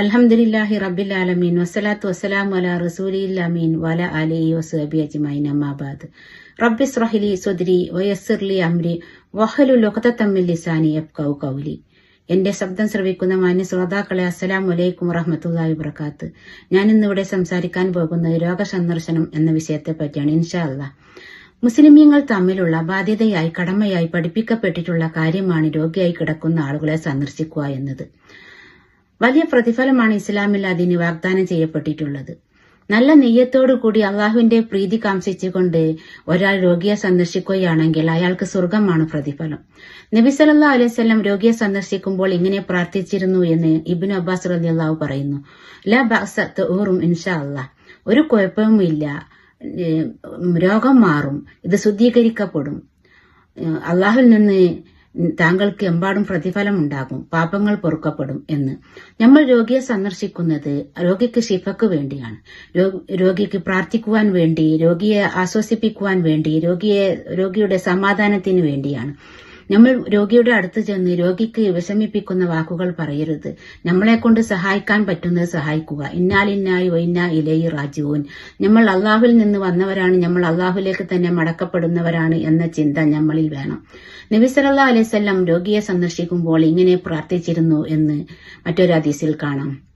അൽഹംദുലില്ലാഹി റബ്ബിൽ ആലമീൻ. വസ്സലാത്തു വസ്സലാം വല റസൂലിൽ അമീൻ. വല അലി വസുബി അജ്മൈൻ അമ്മാബാദ് റബ്ബി സ്റഹ്ലി സുദ്രി വയസ്സിർലി അമ്രി വഹലു ലൊഹത തമ്മിൽ ലിസാനി യഫ്ഖഹു ഖൗലി. എന്റെ ശബ്ദം ശ്രവിക്കുന്ന മാന്യ ശ്രോതാക്കളെ അസ്സലാമു വലൈക്കും റഹ്മത്തുല്ലാഹി വബർക്കാത്ത് ഞാൻ ഇന്നിവിടെ സംസാരിക്കാൻ പോകുന്നത് രോഗസന്ദർശനം എന്ന വിഷയത്തെ പറ്റിയാണ് ഇൻഷാ അല്ലാ മുസ്ലിമീങ്ങൾ തമ്മിലുള്ള ബാധ്യതയായി കടമയായി പഠിപ്പിക്കപ്പെട്ടിട്ടുള്ള കാര്യമാണ് രോഗിയായി കിടക്കുന്ന ആളുകളെ സന്ദർശിക്കുക എന്നത്. വലിയ പ്രതിഫലമാണ് ഇസ്ലാമിൽ അതിന് വാഗ്ദാനം ചെയ്യപ്പെട്ടിട്ടുള്ളത്. നല്ല നെയ്യത്തോടു കൂടി അള്ളാഹുവിന്റെ പ്രീതി കാംസിച്ചുകൊണ്ട് ഒരാൾ രോഗിയെ സന്ദർശിക്കുകയാണെങ്കിൽ അയാൾക്ക് സ്വർഗമാണ് പ്രതിഫലം. നബി അലൈവല്ലം രോഗിയെ സന്ദർശിക്കുമ്പോൾ ഇങ്ങനെ പ്രാർത്ഥിച്ചിരുന്നു എന്ന് ഇബിൻ അബ്ബാസ് റലിയല്ലാഹു പറയുന്നു. ല ഇൻഷാ അള്ളാഹ് ഒരു കുഴപ്പവുമില്ല. രോഗം മാറും. ഇത് ശുദ്ധീകരിക്കപ്പെടും. അള്ളാഹുവിൽ നിന്ന് താങ്കൾക്ക് എമ്പാടും പ്രതിഫലം ഉണ്ടാകും പാപങ്ങൾ പൊറുക്കപ്പെടും എന്ന്. നമ്മൾ രോഗിയെ സന്ദർശിക്കുന്നത് രോഗിക്ക് ശിഫക്ക് വേണ്ടിയാണ്. രോഗിക്ക് പ്രാർത്ഥിക്കുവാൻ വേണ്ടി രോഗിയെ ആശ്വസിപ്പിക്കുവാൻ വേണ്ടി രോഗിയെ രോഗിയുടെ സമാധാനത്തിന് വേണ്ടിയാണ്. നമ്മൾ രോഗിയുടെ അടുത്ത് ചെന്ന് രോഗിക്ക് വിഷമിപ്പിക്കുന്ന വാക്കുകൾ പറയരുത്. നമ്മളെ കൊണ്ട് സഹായിക്കാൻ പറ്റുന്നത് സഹായിക്കുക. ഇന്നാലിന്നായി ഒയിന്ന ഇലയി റാജുവൻ നമ്മൾ അള്ളാഹുവിൽ നിന്ന് വന്നവരാണ്. നമ്മൾ അള്ളാഹുലേക്ക് തന്നെ മടക്കപ്പെടുന്നവരാണ് എന്ന ചിന്ത നമ്മളിൽ വേണം. നബിസലല്ലാ വസല്ലം രോഗിയെ സന്ദർശിക്കുമ്പോൾ ഇങ്ങനെ പ്രാർത്ഥിച്ചിരുന്നു എന്ന് മറ്റൊരു ഹദീസിൽ കാണാം.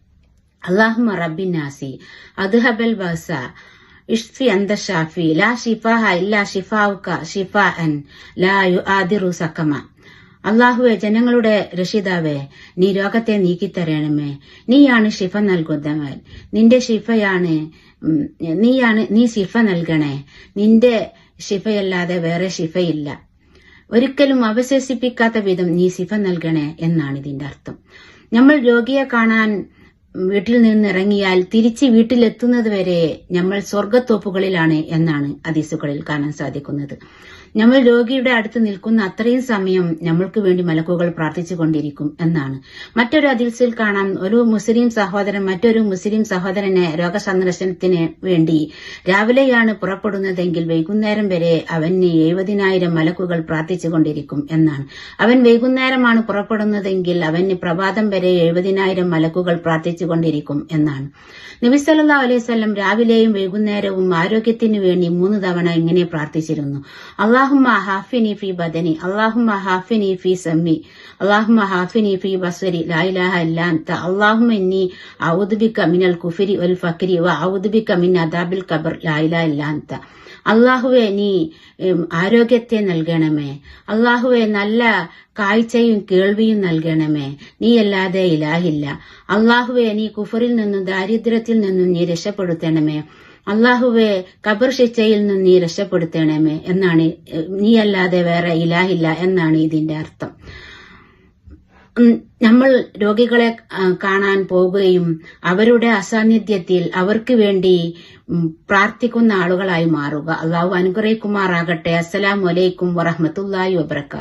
അള്ളാഹുമ റബ്ബിനാസി അദ്ഹബൽ ബസ ഇഷ്ഫി അന്ത ഷാഫി ലാ ഷിഫാഹ ഇല്ലാ ഷിഫാവുക ഷിഫാ അൻ. ലാ യു ആദിറു സക്കമ അള്ളാഹുവെ ജനങ്ങളുടെ രക്ഷിതാവേ നീ രോഗത്തെ നീക്കിത്തരണമേ. നീയാണ് ഷിഫ നൽകുന്നവൻ. നിന്റെ ഷിഫയാണ് നീയാണ് നീ ഷിഫ നൽകണേ. നിന്റെ ഷിഫയല്ലാതെ വേറെ ഷിഫയില്ല ഒരിക്കലും അവശേഷിപ്പിക്കാത്ത വിധം നീ ഷിഫ നൽകണേ എന്നാണ് ഇതിന്റെ അർത്ഥം. നമ്മൾ രോഗിയെ കാണാൻ വീട്ടിൽ നിന്ന് ഇറങ്ങിയാൽ തിരിച്ച് വീട്ടിലെത്തുന്നത് വരെ നമ്മൾ സ്വർഗത്തോപ്പുകളിലാണ് എന്നാണ് അതീസുകളിൽ കാണാൻ സാധിക്കുന്നത്. നമ്മൾ രോഗിയുടെ അടുത്ത് നിൽക്കുന്ന അത്രയും സമയം നമ്മൾക്ക് വേണ്ടി മലക്കുകൾ പ്രാർത്ഥിച്ചുകൊണ്ടിരിക്കും എന്നാണ്. മറ്റൊരു ഹദീസിൽ കാണാം ഒരു മുസ്ലിം സഹോദരൻ മറ്റൊരു മുസ്ലിം സഹോദരനെ രോഗസന്ദർശനത്തിന് വേണ്ടി രാവിലെയാണ് പുറപ്പെടുന്നതെങ്കിൽ വൈകുന്നേരം വരെ അവന് എഴുപതിനായിരം മലക്കുകൾ പ്രാർത്ഥിച്ചുകൊണ്ടിരിക്കും എന്നാണ്. അവൻ വൈകുന്നേരമാണ് പുറപ്പെടുന്നതെങ്കിൽ അവന് പ്രഭാതം വരെ എഴുപതിനായിരം മലക്കുകൾ പ്രാർത്ഥിച്ചുകൊണ്ടിരിക്കും എന്നാണ്. നബി സല്ലാ അലൈഹി വസല്ലം രാവിലെയും വൈകുന്നേരവും ആരോഗ്യത്തിന് വേണ്ടി മൂന്ന് തവണ ഇങ്ങനെ പ്രാർത്ഥിച്ചിരുന്നു. അള്ളാഹുമ്മ ഹാഫിനി ഫി ബദനി അള്ളാഹുമ്മ ഹാഫിനി ഫി സമ്മി അള്ളാഹുമ്മ ഹാഫിനി ഫി ബസ്വരി ലാ ഇലാഹ ഇല്ലാ അൻത അള്ളാഹുമ്മ ഇന്നി ബിക മിനൽ കുഫരി വൽ ഫക്രി വ ഔദുബിക്ക ബിക മിൻ അദാബിൽ ഖബർ ലാ ഇലാഹ ഇല്ലാ അൻത അള്ളാഹുവെ നീ ആരോഗ്യത്തെ നൽകണമേ. അള്ളാഹുവെ നല്ല കാഴ്ചയും കേൾവിയും നൽകണമേ. നീ അല്ലാതെ ഇലാഹില്ല അള്ളാഹുവെ നീ കുഫറിൽ നിന്നും ദാരിദ്ര്യത്തിൽ നിന്നും നീ രക്ഷപ്പെടുത്തണമേ. അള്ളാഹുവെ കബർ ശിക്ഷയിൽ നിന്ന് നീ രക്ഷപ്പെടുത്തണമേ എന്നാണ് നീയല്ലാതെ വേറെ ഇലാഹില്ല എന്നാണ് ഇതിന്റെ അർത്ഥം. നമ്മൾ രോഗികളെ കാണാൻ പോകുകയും അവരുടെ അസാന്നിധ്യത്തിൽ അവർക്ക് വേണ്ടി പ്രാർത്ഥിക്കുന്ന ആളുകളായി മാറുക. അള്ളാഹു അനുഗ്രഹിക്കുമാറാകട്ടെ. അസ്സലാമു വലൈക്കും വറഹ്മത്തുള്ളാഹി വബറകാതുഹു